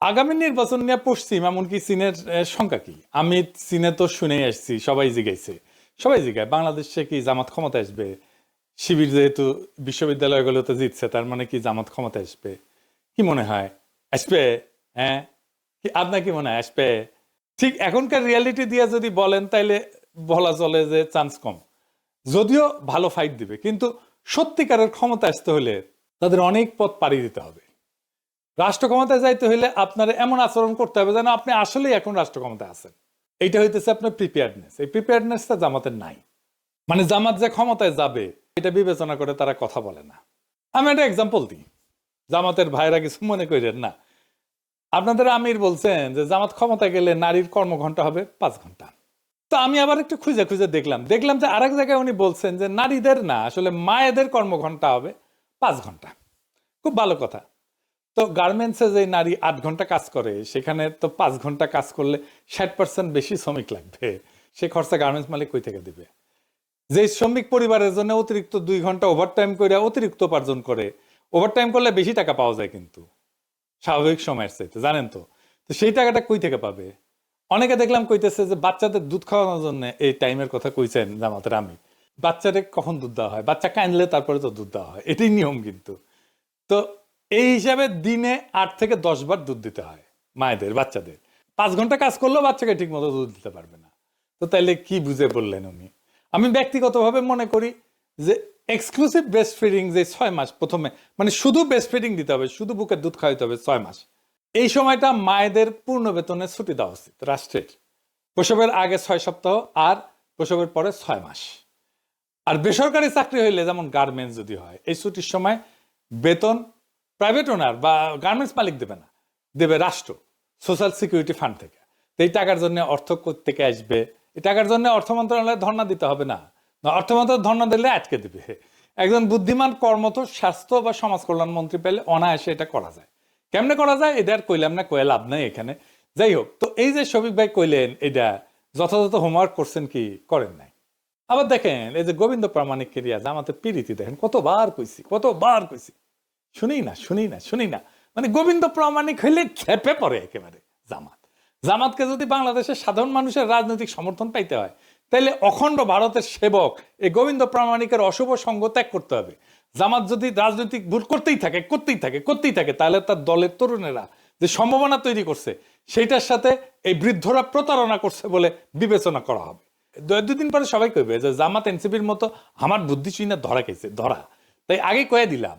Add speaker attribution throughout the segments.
Speaker 1: আগামী নির্বাচন নিয়ে পশ্চিম, এমনকি চীনের সংখ্যা কি? আমি চীনে তো শুনেই আসছি, সবাই জিগাইছে। সবাই জিগায়, বাংলাদেশে কি জামাত ক্ষমতা আসবে? শিবির যেহেতু বিশ্ববিদ্যালয়গুলোতে জিতছে, তার মানে কি জামাত ক্ষমতা আসবে? কি মনে হয়? আসবে? হ্যাঁ? কি আপনার কি মনে হয়, আসবে? ঠিক এখনকার রিয়ালিটি দিয়ে যদি বলেন, তাইলে বলা চলে যে চান্স কম। যদিও ভালো ফাইট দিবে, কিন্তু সত্যিকারের ক্ষমতা আসতে হলে তাদের অনেক পথ পাড়ি দিতে হবে। রাষ্ট্র ক্ষমতায় যাইতে হলে আপনার এমন আচরণ করতে হবে যেন আপনি আসলেই এখন রাষ্ট্র ক্ষমতায় আছেন। এইটা হইতেছে আপনার প্রিপেয়ারনেস এই প্রিপেয়ারনেসটা জামাতের নাই। মানে জামাত যে ক্ষমতায় যাবে, এটা বিবেচনা করে তারা কথা বলে না। আমি একটা এক্সাম্পল দিই। জামাতের ভাইরা কিছু মনে করেন না। আপনাদের আমির বলছেন যে, জামাত ক্ষমতা গেলে নারীর কর্মঘণ্টা হবে পাঁচ ঘণ্টা তো আমি আবার একটু খুঁজে খুঁজে দেখলাম। দেখলাম যে আরেক জায়গায় উনি বলছেন যে, নারীদের না, আসলে মায়েদের কর্মঘণ্টা হবে পাঁচ ঘণ্টা খুব ভালো কথা। তো গার্মেন্টসে যে নারী আট ঘণ্টা কাজ করে, সেখানে তো পাঁচ ঘণ্টা কাজ করলে ষাট পার্সেন্ট বেশি শ্রমিক লাগবে। সে খরচা গার্মেন্টস মালিক কই থেকে দিবে? যে শ্রমিক পরিবারের জন্য অতিরিক্ত দুই ঘণ্টা ওভারটাইম করে অতিরিক্ত উপার্জন করে ওভারটাইম করলে বেশি টাকা পাওয়া যায় কিন্তু। স্বাভাবিক সময়ের চাইতে, জানেন তো? তো সেই টাকাটা কই থেকে পাবে? অনেকে দেখলাম কইতেছে যে বাচ্চাদের দুধ খাওয়ানোর জন্য, এই টাইমের কথা কইছেন জামাতের আমি। বাচ্চাদের কখন দুধ দেওয়া হয়? বাচ্চা কাঁদলে তারপরে তো দুধ দেওয়া হয়। এটাই নিয়ম কিন্তু। তো এই হিসাবে দিনে আট থেকে দশ বার দুধ দিতে হয়, মায়েদের, বাচ্চাদের। পাঁচ ঘণ্টা কাজ করলেও বাচ্চাকে ঠিক মতো দুধ দিতে পারবে না। তো তাইলে কি বুঝে বললেন উনি? আমি ব্যক্তিগতভাবে মনে করি যে এক্সক্লুসিভ ব্রেস্ট ফিডিং যে ছয় মাস প্রথমে মানে শুধু ব্রেস্ট ফিডিং দিতে হবে, শুধু বুকের দুধ খাওয়াইতে হবে ছয় মাস। এই সময়টা মায়েদের পূর্ণ বেতনে ছুটি দেওয়া উচিত, রাষ্ট্রের। প্রসবের আগে ছয় সপ্তাহ আর প্রসবের পরে ছয় মাস। আর বেসরকারি চাকরি হইলে যেমন গার্মেন্টস যদি হয়, এই ছুটির সময় বেতন প্রাইভেট ওনার বা গার্মেন্টস মালিক দেবে না, দেবে রাষ্ট্র সোশ্যাল সিকিউরিটি ফান্ড থেকে। এই টাকার জন্য অর্থ থেকে আসবে? এই টাকার জন্য অর্থ মন্ত্রণালয়ে ধর্ণা দিতে হবে না। অর্থ মন্ত্রণালয় ধর্ণা দিলে আটকে দিবে। একজন বুদ্ধিমান কর্মত স্বাস্থ্য বা সমাজ কল্যাণ মন্ত্রী পেলে অনায়াসে এটা করা যায়। কেমনে করা যায়? এটা আর কইলাম না, কয়ে লাভ নাই এখানে। যাই হোক, তো এই যে শফিক ভাই কইলেন, এটা যথাযথ হোমওয়ার্ক করছেন কি করেন নাই? আবার দেখেন, এই যে গোবিন্দ প্রামাণিক কেরিয়া জামাতে পিরিতি দেখেন, কতবার কইছি কতবার কইছি। শুনি না শুনি না শুনি না। মানে গোবিন্দ প্রামাণিক হইলে খেপে পড়ে একেবারে জামাত। জামাতকে যদি বাংলাদেশের সাধারণ মানুষের রাজনৈতিক সমর্থন পাইতে হয় তাহলে অখণ্ড ভারতের সেবক এই গোবিন্দ প্রামাণিকের অশুভ সঙ্গ ত্যাগ করতে হবে। জামাত যদি রাজনৈতিক ভুল করতেই থাকে করতেই থাকে করতেই থাকে, তাহলে তার দলের তরুণেরা যে সম্ভাবনা তৈরি করছে, সেইটার সাথে এই বৃদ্ধরা প্রতারণা করছে বলে বিবেচনা করা হবে। দুদিন পরে সবাই কইবে যে জামাত এনসিপির মতো আমার বুদ্ধি শুনে ধরা খেয়েছে ধরা। তাই আগে কয়ে দিলাম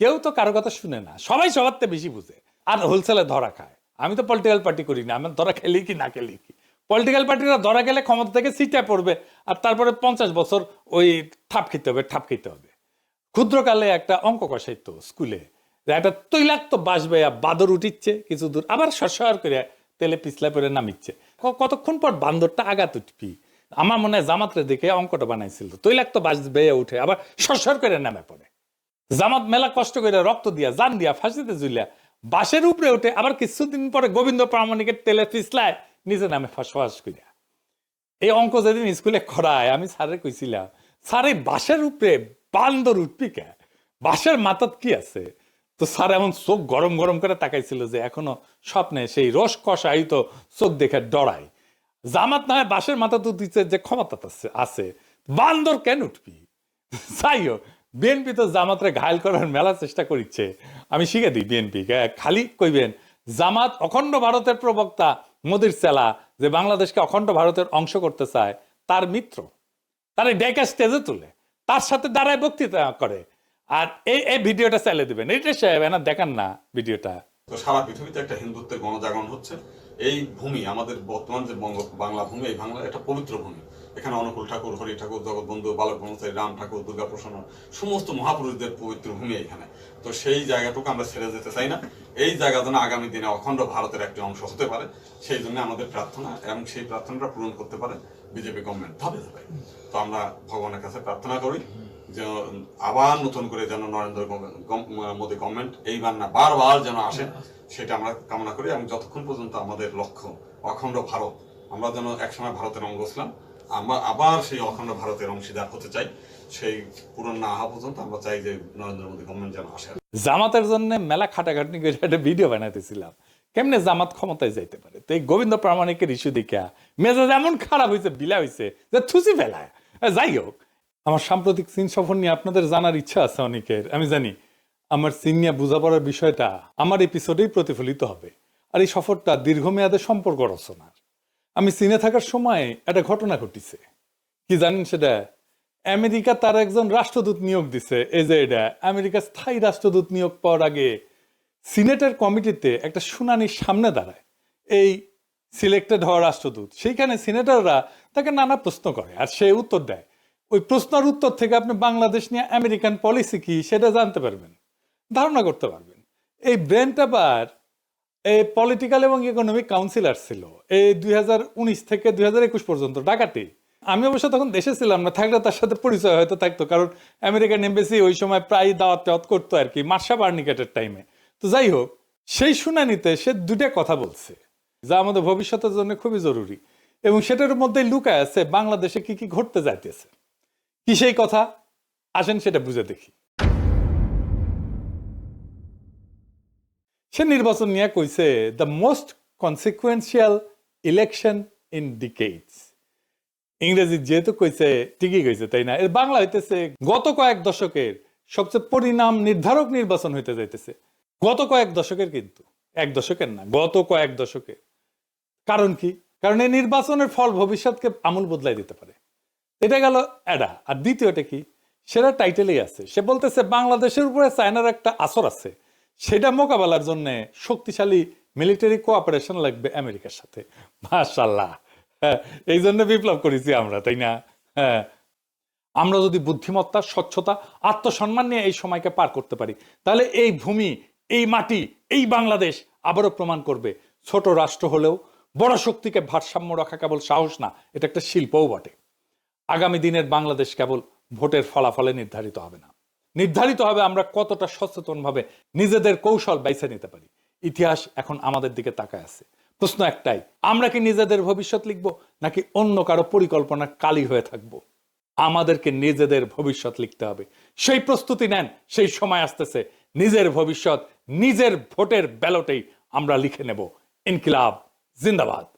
Speaker 1: কেউ তো কারও কথা শুনে না। সবাই সবার থেকে বেশি বুঝে। আর হোলসেলে ধরা খায়। আমি তো পলিটিক্যাল পার্টি করি না। আমার ধরা খেলি কি না খেলি কি? পলিটিক্যাল পার্টিরা ধরা গেলে ক্ষমতা থেকে সিটে পড়বে। আর তারপরে পঞ্চাশ বছর ওই ঠাপ খেতে হবে, ঠাপ খেতে হবে। ক্ষুদ্রকালে একটা অঙ্ক কষাইতো স্কুলে একটা তৈলাক্ত বাস বেয়া বাদর উঠিচ্ছে কিছু দূর। আবার সরসর করে তেলে পিছলা করে নামিচ্ছে। কতক্ষণ পর বান্দরটা আগাত উঠবি? আমার মনে হয় জামাতরে দেখে অঙ্কটা বানাইছিল। তৈলাক্ত বাস বেয়ে উঠে আবার সরসর করে নামে পড়ে। জামাত মেলা কষ্ট করে রক্ত দিয়া, জান দিয়া, ফাঁসিতে ঝুলিয়া বাসের উপরে উঠে আবার কিছুদিন পরে গোবিন্দ প্রামাণিকের তেলে পিছলায় নিজে নামে ফাঁস করিয়া এই অঙ্ক যেদিন স্কুলে করায়, আমি স্যারে কইছিলাম, স্যার, এই বাসের উপরে বান্দর উঠবি কে? বাসের মাথাত কি আছে? তো স্যার এমন চোখ গরম গরম করে তাকাইছিল যে এখনও স্বপ্নে সেই রস কষায়িত চোখ দেখে ডরাই জামাত না হয় বাসের মাথা তো দিচ্ছে যে ক্ষমতা আছে। বান্দর কেন উঠবি? যাই হোক বিএনপি তো জামাতরে ঘায়ল করার মেলা চেষ্টা করিচ্ছে। আমি শিখে দিই বিএনপি খালি কইবেন, জামাত অখণ্ড ভারতের প্রবক্তা মোদির চেলা যে বাংলাদেশকে অখণ্ড ভারতের অংশ করতে চায়, তার মিত্র। তার ডেকা স্টেজে তুলে, তার সাথে দাঁড়ায় বক্তৃতা করে। আর এই এই ভিডিওটা চালিয়ে দিবেন। এটা সাহেব না দেখান না ভিডিওটা।
Speaker 2: সারা পৃথিবীতে একটা হিন্দুত্বের গণজাগরণ হচ্ছে। এই ভূমি, আমাদের বর্তমান যে বাংলা ভূমি, এই বাংলা একটা পবিত্র ভূমি। এখানে অনুকূল ঠাকুর, হরি ঠাকুর জগৎবন্ধু বালক ব্রহ্মচারী, রাম ঠাকুর, দুর্গা প্রসন্ন, সমস্ত মহাপুরুষদের পবিত্র ভূমি এখানে। তো সেই জায়গাটুকু আমরা ছেড়ে যেতে চাই না। এই জায়গা যেন আগামী দিনে অখণ্ড ভারতের একটি অংশ হতে পারে, সেই জন্য আমাদের প্রার্থনা এবং সেই প্রার্থনাটা পূরণ করতে পারে বিজেপি গভর্নমেন্ট ধাপে ধাপে। তো আমরা ভগবানের কাছে প্রার্থনা করি যে আবার নতুন করে যেন নরেন্দ্র মোদী গভর্নমেন্ট এইবার না বারবার যেন আসে, সেটা আমরা কামনা করি এবং যতক্ষণ পর্যন্ত আমাদের লক্ষ্য অখণ্ড ভারত, আমরা যেন একসময় ভারতের অঙ্গ ছিলাম আমরা আবার সেই অখণ্ড ভারতের অংশীদার হতে চাই। সেই পূরণ না হওয়া পর্যন্ত আমরা চাই যে নরেন্দ্র মোদী গভর্নমেন্ট যেন আসে।
Speaker 1: জামাতের জন্য মেলা খাটাখাটনি করে একটা ভিডিও বানাইতেছিলাম। কেমনে জামাত ক্ষমতায় যাইতে পারে? তো এই গোবিন্দ প্রামাণিকের ইস্যু দেখিয়া মেজাজ এমন খারাপ হয়েছে বিলা হয়েছে যে থুসি ফেলায়। যাই হোক, আমার সাম্প্রতিক চীন সফর নিয়ে আপনাদের জানার ইচ্ছা আছে অনেকের। আমি জানি, আমার চীন নিয়ে বোঝাপড়ার বিষয়টা আমার এপিসোডেই প্রতিফলিত হবে। আর এই সফরটা দীর্ঘমেয়াদে সম্পর্ক রচনার। আমি চীনে থাকার সময় একটা ঘটনা ঘটিছে। কি জানেন সেটা? আমেরিকা তার একজন রাষ্ট্রদূত নিয়োগ দিছে। এই যে এটা, আমেরিকা স্থায়ী রাষ্ট্রদূত নিয়োগ পাওয়ার আগে সিনেটের কমিটিতে একটা শুনানির সামনে দাঁড়ায়। এই সিলেক্টেড হওয়া রাষ্ট্রদূত, সেইখানে সিনেটররা তাকে নানা প্রশ্ন করে আর সে উত্তর দেয়। ওই প্রশ্নের উত্তর থেকে আপনি বাংলাদেশ নিয়ে আমেরিকান পলিসি কি সেটা জানতে পারবেন, ধারণা করতে পারবেন। এই ব্রেন্ট আবার এই পলিটিক্যাল এবং ইকোনমিক কাউন্সিলর ছিল। এই দুই হাজার উনিশ থেকে দুই হাজার একুশ পর্যন্ত ঢাকাতে আমি অবশ্য তখন দেশে ছিলাম না, থাকলে তার সাথে পরিচয় হয়তো থাকতো, কারণ আমেরিকান এম্বাসি ওই সময় প্রায় দাওয়াত টাওয়াত করতো আর কি, মার্শা বার্নিকেটের টাইমে তো যাই হোক, সেই শুনানিতে সে দুটা কথা বলছে, যা আমাদের ভবিষ্যতের জন্য খুবই জরুরি। এবং সেটার মধ্যে লুকায় আছে বাংলাদেশে কি কি ঘটতে যাইতেছে। কি সেই কথা? আসেন সেটা বুঝে দেখি। সে নির্বাচন নিয়ে কইছে the most consequential election in decades ইংরেজি যেহেতু কইছে, ঠিকই কইছে, তাই না? এর বাংলা হইতেছে, গত কয়েক দশকের সবচেয়ে পরিণাম নির্ধারক নির্বাচন হইতে যাইতেছে। গত কয়েক দশকের কিন্তু, এক দশকের না, গত কয়েক দশকের। কারণ কি? কারণ এই নির্বাচনের ফল ভবিষ্যৎকে আমূল বদলাই দিতে পারে। এটা গেল অ্যাডা। আর দ্বিতীয়টা কি? সেটা টাইটেলেই আছে। সে বলতেছে, বাংলাদেশের উপরে চায়নার একটা আসর আছে। সেটা মোকাবেলার জন্য শক্তিশালী মিলিটারি কোঅপারেশন লাগবে আমেরিকার সাথে। মাশাল্লাহ হ্যাঁ, এই জন্য বিপ্লব করেছি আমরা তাই না? হ্যাঁ। আমরা যদি বুদ্ধিমত্তা স্বচ্ছতা আত্মসম্মান নিয়ে এই সময়কে পার করতে পারি তাহলে এই ভূমি এই মাটি এই বাংলাদেশ আবারও প্রমাণ করবে ছোট রাষ্ট্র হলেও বড় শক্তিকে ভারসাম্য রাখা কেবল সাহস না এটা একটা শিল্পও বটে। আগামী দিনের বাংলাদেশ কেবল ভোটের ফলাফলে নির্ধারিত হবে না। নির্ধারিত হবে আমরা কতটা সচেতনভাবে নিজেদের কৌশল বাইছে নিতে পারি। ইতিহাস এখন আমাদের দিকে তাকায় আছে। প্রশ্ন একটাই, আমরা কি নিজেদের ভবিষ্যৎ লিখব, নাকি অন্য কারও পরিকল্পনা কালি হয়ে থাকব? আমাদেরকে নিজেদের ভবিষ্যৎ লিখতে হবে। সেই প্রস্তুতি নেন, সেই সময় আসতেছে। নিজের ভবিষ্যৎ, নিজের ভোটের ব্যালটেই আমরা লিখে নেব। ইনকিলাব, জিন্দাবাদ।